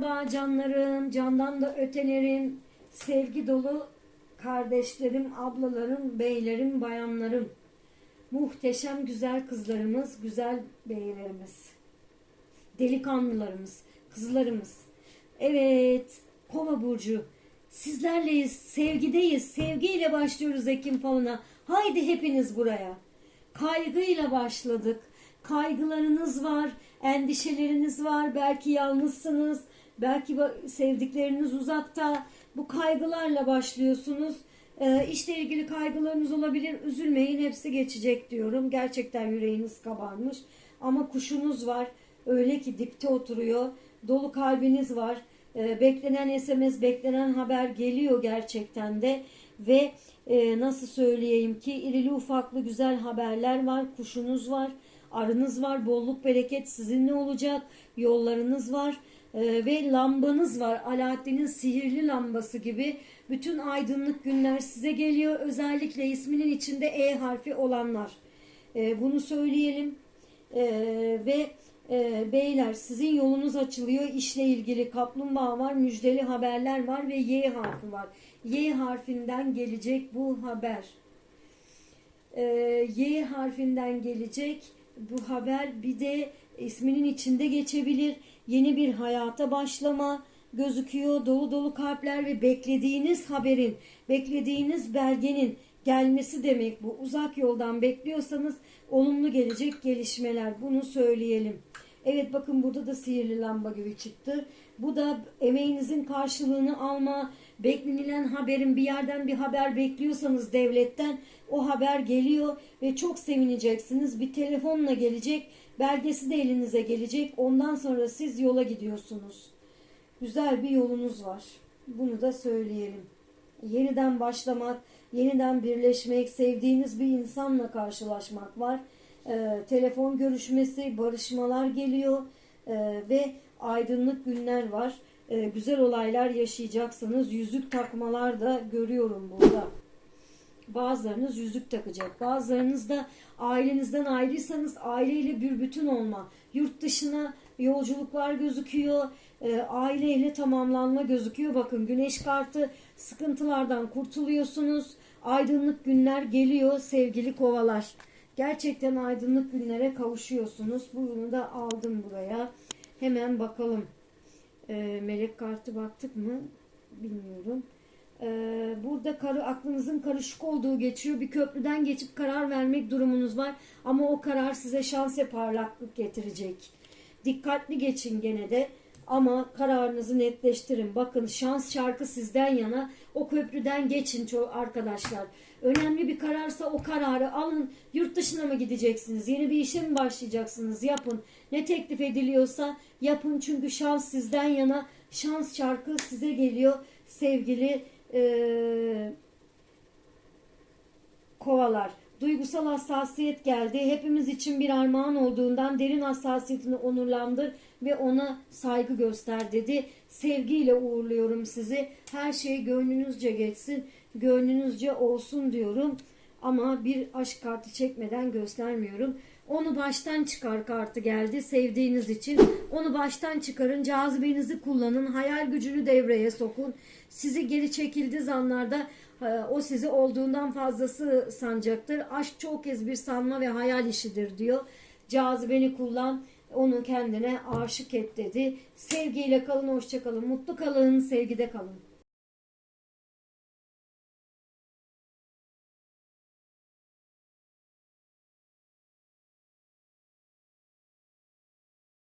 Merhaba canlarım, candan da ötelerim, sevgi dolu kardeşlerim, ablalarım, beylerim, bayanlarım. Muhteşem güzel kızlarımız, güzel beylerimiz. Delikanlılarımız, kızlarımız. Evet, Kova burcu. Sizlerleyiz, sevgideyiz. Sevgiyle başlıyoruz Ekim falına. Haydi hepiniz buraya. Kaygıyla başladık. Kaygılarınız var, endişeleriniz var. Belki yalnızsınız, belki sevdikleriniz uzakta. Bu kaygılarla başlıyorsunuz. Ee, işle ilgili kaygılarınız olabilir. Üzülmeyin, hepsi geçecek diyorum. Gerçekten yüreğiniz kabarmış. Ama kuşunuz var. Öyle ki dipte oturuyor. Dolu kalbiniz var. Ee, beklenen SMS, beklenen haber geliyor gerçekten de. Ve e, nasıl söyleyeyim ki irili ufaklı güzel haberler var. Kuşunuz var. Arınız var. Bolluk bereket sizinle olacak. Yollarınız var. Ee, ve lambanız var. Alaaddin'in sihirli lambası gibi. Bütün aydınlık günler size geliyor. Özellikle isminin içinde E harfi olanlar. Ee, bunu söyleyelim. Ee, ve e, beyler sizin yolunuz açılıyor. İşle ilgili kaplumbağa var. Müjdeli haberler var ve Y harfi var. Y harfinden gelecek bu haber. Y harfinden gelecek bu haber bir de isminin içinde geçebilir. Yeni bir hayata başlama gözüküyor. Dolu dolu kalpler ve beklediğiniz haberin, beklediğiniz belgenin gelmesi demek bu. Uzak yoldan bekliyorsanız olumlu gelecek gelişmeler. Bunu söyleyelim. Evet bakın burada da sihirli lamba gibi çıktı. Bu da emeğinizin karşılığını alma, beklenilen haberin bir yerden bir haber bekliyorsanız devletten o haber geliyor ve çok sevineceksiniz. Bir telefonla gelecek, belgesi de elinize gelecek. Ondan sonra siz yola gidiyorsunuz. Güzel bir yolunuz var. Bunu da söyleyelim. Yeniden başlamak, yeniden birleşmek, sevdiğiniz bir insanla karşılaşmak var. Ee, telefon görüşmesi, barışmalar geliyor Ee, ve aydınlık günler var. Ee, güzel olaylar yaşayacaksınız. Yüzük takmalar da görüyorum burada. Bazılarınız yüzük takacak. Bazılarınız da ailenizden ayrıysanız aileyle bir bütün olma. Yurt dışına yolculuklar gözüküyor. E, aileyle tamamlanma gözüküyor. Bakın güneş kartı sıkıntılardan kurtuluyorsunuz. Aydınlık günler geliyor sevgili kovalar. Gerçekten aydınlık günlere kavuşuyorsunuz. Bunu da aldım buraya. Hemen bakalım. E, melek kartı baktık mı? Bilmiyorum. Ee, burada karı, aklınızın karışık olduğu geçiyor. Bir köprüden geçip karar vermek durumunuz var. Ama o karar size şans ve parlaklık getirecek. Dikkatli geçin gene de. Ama kararınızı netleştirin. Bakın şans şarkı sizden yana. O köprüden geçin arkadaşlar. Önemli bir kararsa o kararı alın. Yurt dışına mı gideceksiniz? Yeni bir işe mi başlayacaksınız? Yapın. Ne teklif ediliyorsa yapın. Çünkü şans sizden yana. Şans şarkı size geliyor sevgili eee, kovalar. Duygusal hassasiyet geldi. Hepimiz için bir armağan olduğundan derin hassasiyetini onurlandır ve ona saygı göster dedi. Sevgiyle uğurluyorum sizi. Her şey gönlünüzce geçsin, gönlünüzce olsun diyorum. Ama bir aşk kartı çekmeden göstermiyorum. Onu baştan çıkar kartı geldi sevdiğiniz için. Onu baştan çıkarın, cazibenizi kullanın, hayal gücünü devreye sokun. Sizi geri çekildiği zanlarda e, o sizi olduğundan fazlası sanacaktır. Aşk çok kez bir sanma ve hayal işidir diyor. Cazibeni kullan, onu kendine aşık et dedi. Sevgiyle kalın, hoşça kalın, mutlu kalın, sevgide kalın.